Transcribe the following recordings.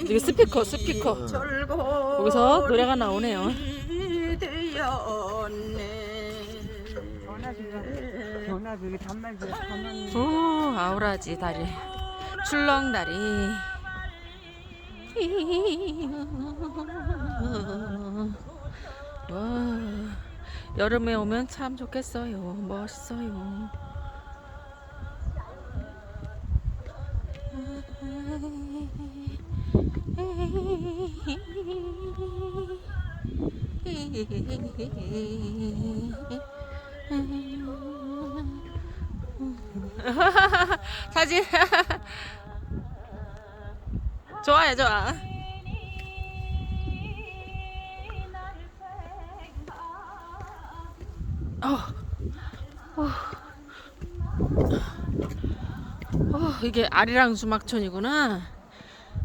이게 스피커 스피커. 여기서 노래가 나오네요. 오 아우라지 다리. 출렁 다리. 와 여름에 오면 참 좋겠어요. 멋있어요 사진. 좋아요 좋아. 어. 어. 어, 이게 아리랑 수막촌이구나.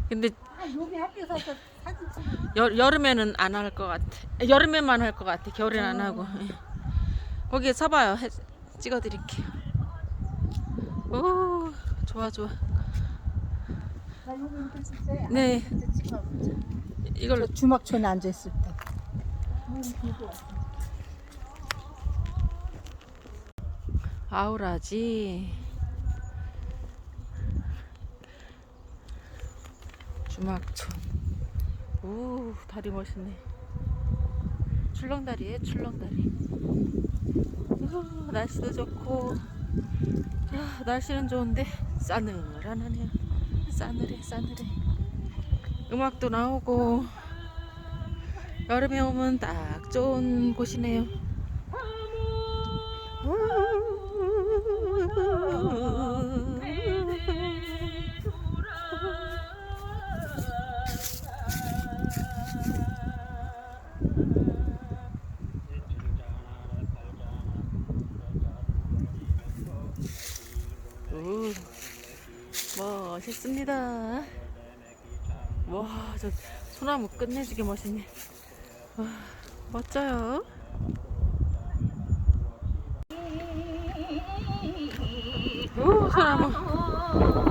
근데 여, 여름에는 안 할 것 같아 여름에만 할 것 같아. 겨울에는 안 하고. 예. 거기 서봐요. 해- 찍어드릴게요. 오 좋아 좋아. 네. 이걸로. 주막촌에 앉아 있을 때. 아우라지. 주막촌. 오 다리 멋있네 출렁다리에 출렁다리. 우, 날씨도 좋고. 야, 날씨는 좋은데 싸늘하네요. 싸늘해 싸늘해. 음악도 나오고 여름에 오면 딱 좋은 곳이네요 오, 멋있습니다. 와, 저 소나무 끝내주게 멋있네. 와, 멋져요. 오, 소나무.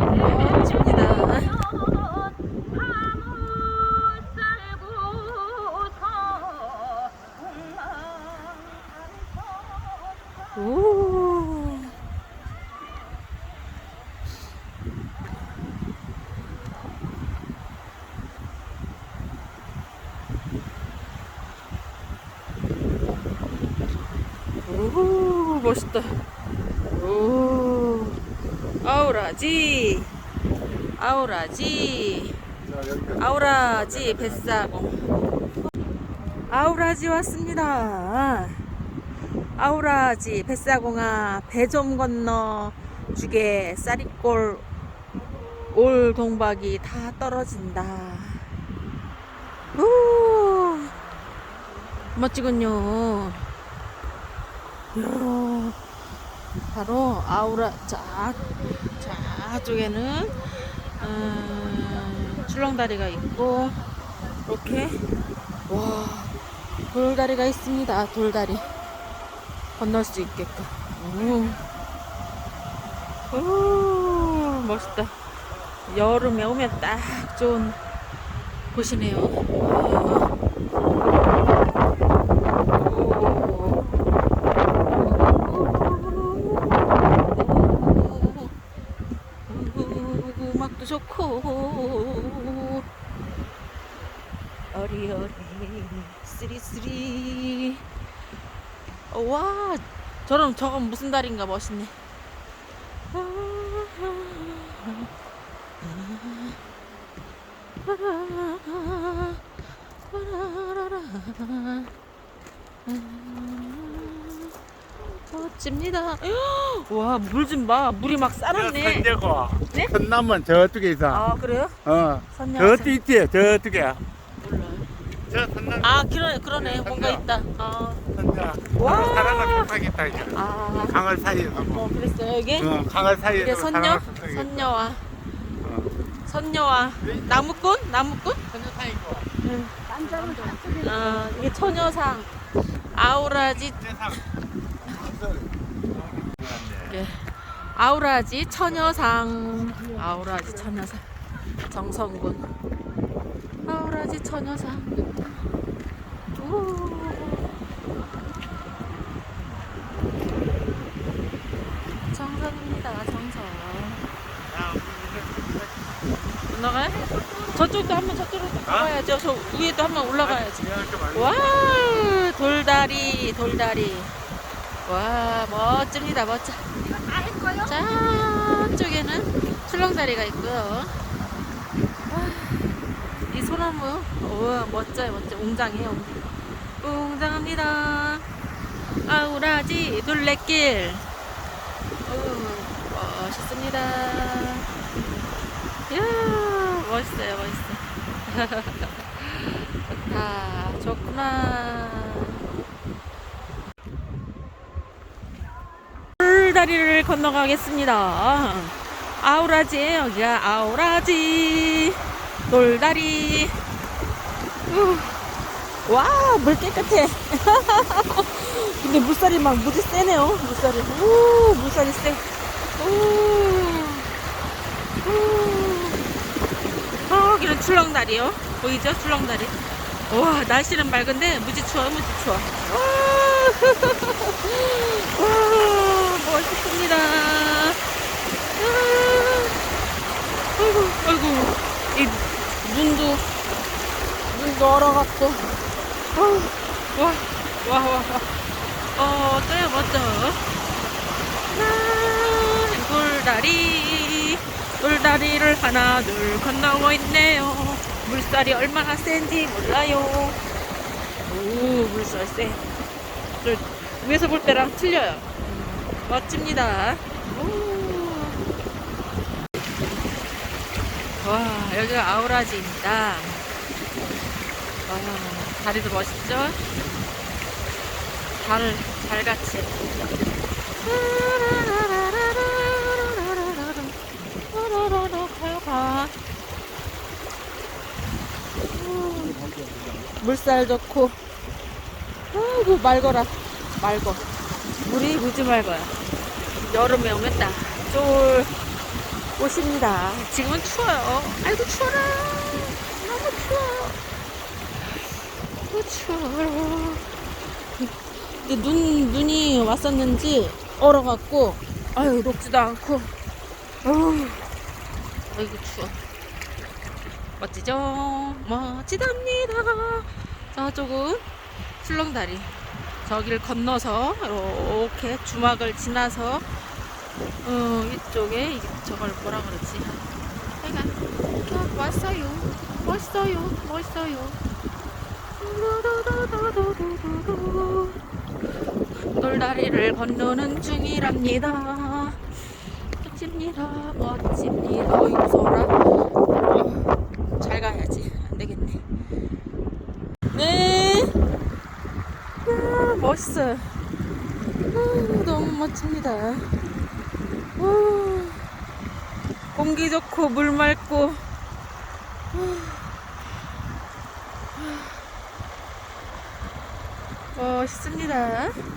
멋있다. 오, 아우라지. 아우라지. 아우라지 뱃사공. 아우라지 왔습니다. 아우라지 뱃사공아 배 좀 건너 주게 쌀이골 올 동박이 다 떨어진다. 오, 멋지군요. 이야, 바로 아우라 자 저쪽에는 음, 출렁다리가 있고 이렇게 와 돌다리가 있습니다. 돌다리 건널 수 있게끔. 오, 오 멋있다. 여름에 오면 딱 좋은 곳이네요. 와. 음악도 좋고 어리어리 쓰리 쓰리 어, 와 저런 저건 무슨 다리인가 멋있네 멋집니다 와 물 좀봐 물이 막 싸놨네 선제고 네? 선남은 저쪽에 있어. 아 그래요? 어. 선녀 저쪽 있지. 저쪽에. 저 선남. 아 그러네 그러네 네, 뭔가. 있다 어. 선녀. 와. 사랑을 속하겠다 이제. 아 강을 사이에서. 어, 뭐. 그랬어요 여기? 어, 강을 사이에서. 선녀? 속하겠다. 선녀와 어. 선녀와 나무꾼? 나무꾼? 선녀 사이고. 아 이게 처녀상 아우라지 세상. 예. 아우라지 처녀상 아우라지 처녀상 정성군 아우라지 처녀상 오. 정성입니다 정성 올라가요? 저쪽도 한번 저쪽으로 가봐야죠. 저 위에도 한번 올라가야지 와 돌다리 돌다리. 와 멋집니다 멋져. 저쪽에는 출렁다리가 있고요 소나무? 오 멋져요 멋져. 웅장해요. 웅장합니다. 아우라지 둘레길. 오, 멋있습니다. 이야 멋있어요 멋있어. 좋다 좋구나. 돌다리를 건너가겠습니다. 아우라지에요 여기가 아우라지 돌다리 우. 와, 물 깨끗해. 근데 물살이 막 무지 세네요. 물살이. 오, 물살이 세. 오. 오. 여기는 출렁다리요. 보이죠? 출렁다리. 와, 날씨는 맑은데 무지 추워, 무지 추워. 와, 와 멋있습니다. 아. 아이고, 아이고. 이 눈도 눈도 얼어갖고 어우, 와, 와, 와, 와. 어, 어때요, 멋져? 아, 돌다리, 돌다리를 하나, 둘 건너고 있네요. 물살이 얼마나 센지 몰라요. 오, 물살 세. 저 위에서 볼 때랑 틀려요. 음, 멋집니다. 오. 와, 여기가 아우라지입니다. 와, 다리도 멋있죠? 달, 달같이. 물살 좋고. 아이고, 맑어라. 맑어. 물이 무지 맑아요. 여름에 오면 딱좋 을 곳입니다. 지금은 추워요. 아이고, 추워라. 너무 추워. 추워. 근데 눈, 눈이 왔었는지 얼어갖고, 아유, 녹지도 않고, 어우, 아이고, 추워. 멋지죠? 멋지답니다. 저쪽은 출렁다리. 저기를 건너서, 이렇게 주막을 지나서, 어, 이쪽에, 이- 저걸 뭐라 그러지? 하여간, 왔어요. 멋있어요. 멋있어요. 돌다리를 건너는 중이랍니다. 멋집니다. 멋집니다. 어이. 어, 잘 가야지. 안 되겠네. 네. 아, 멋있어요. 아, 너무 멋집니다. 아, 공기 좋고 물 맑고. 멋있습니다.